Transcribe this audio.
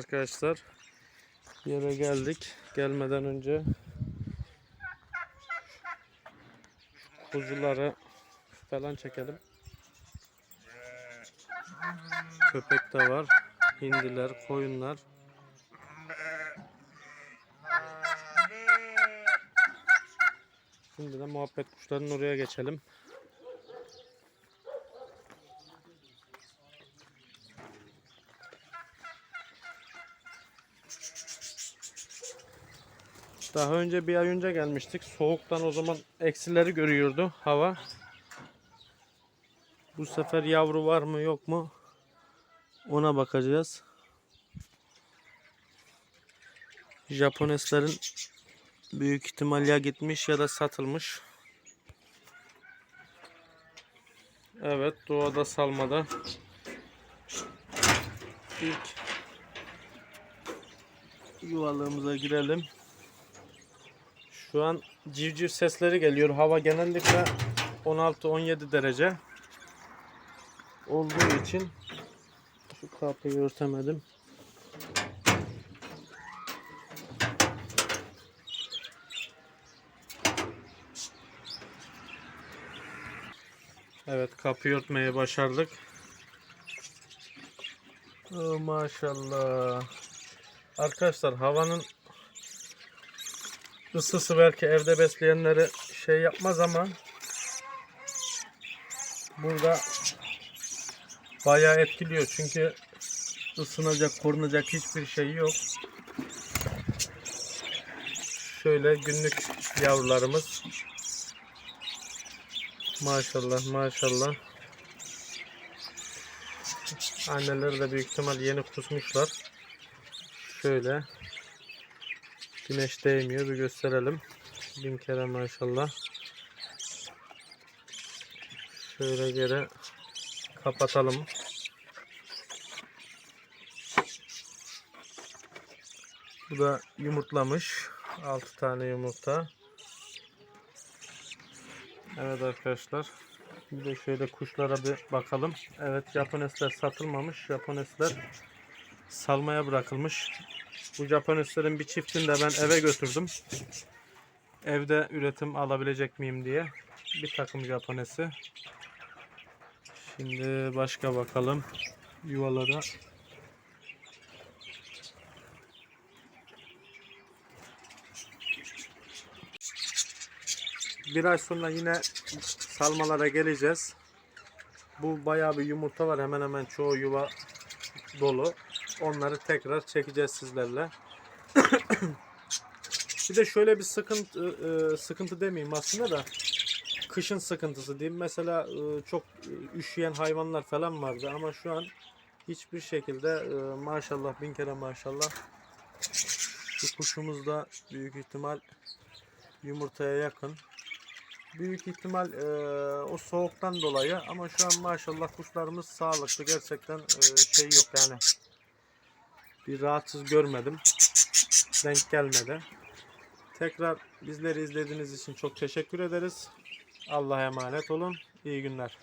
arkadaşlar. Yere geldik. Gelmeden önce kuzuları falan çekelim. Köpek de var. Hindiler, koyunlar. Şimdi de muhabbet kuşlarının oraya geçelim. Daha önce bir ay önce gelmiştik. Soğuktan o zaman eksileri görüyordu hava. Bu sefer yavru var mı yok mu? Ona bakacağız. Japoneslerin büyük ihtimal ya gitmiş ya da satılmış. Evet doğada salmada. İlk yuvalığımıza girelim. Şu an civciv sesleri geliyor. Hava genellikle 16-17 derece olduğu için şu kapıyı örtemedim. Evet kapıyı örtmeyi başardık. Oh, maşallah. Arkadaşlar havanın ısısı belki evde besleyenleri şey yapmaz ama burada bayağı etkiliyor çünkü ısınacak, korunacak hiçbir şey yok. Şöyle günlük yavrularımız. Maşallah maşallah. Anneleri de büyük ihtimal yeni kusmuşlar. Şöyle. Güneş değmiyor bir gösterelim. Bin kere maşallah. Şöyle geri kapatalım. Bu da yumurtlamış. 6 tane yumurta. Evet arkadaşlar. Bir de şöyle kuşlara bir bakalım. Evet Japonesler satılmamış. Japonesler salmaya bırakılmış. Bu Japoneslerin bir çiftini de ben eve götürdüm. Evde üretim alabilecek miyim diye. Bir takım Japonesi. Şimdi başka bakalım. Yuvalara. Bir ay sonra yine salmalara geleceğiz. Bu bayağı bir yumurta var. Hemen hemen çoğu yuva dolu. Onları tekrar çekeceğiz sizlerle. bir de şöyle bir sıkıntı e, sıkıntı demeyeyim aslında da kışın sıkıntısı diyeyim. Mesela e, çok üşüyen hayvanlar falan vardı ama şu an hiçbir şekilde e, maşallah bin kere maşallah şu kuşumuz da büyük ihtimal yumurtaya yakın. Büyük ihtimal e, o soğuktan dolayı ama şu an maşallah kuşlarımız sağlıklı. Gerçekten e, şey yok yani. Bir rahatsız görmedim. Denk gelmedi. Tekrar bizleri izlediğiniz için çok teşekkür ederiz. Allah'a emanet olun. İyi günler.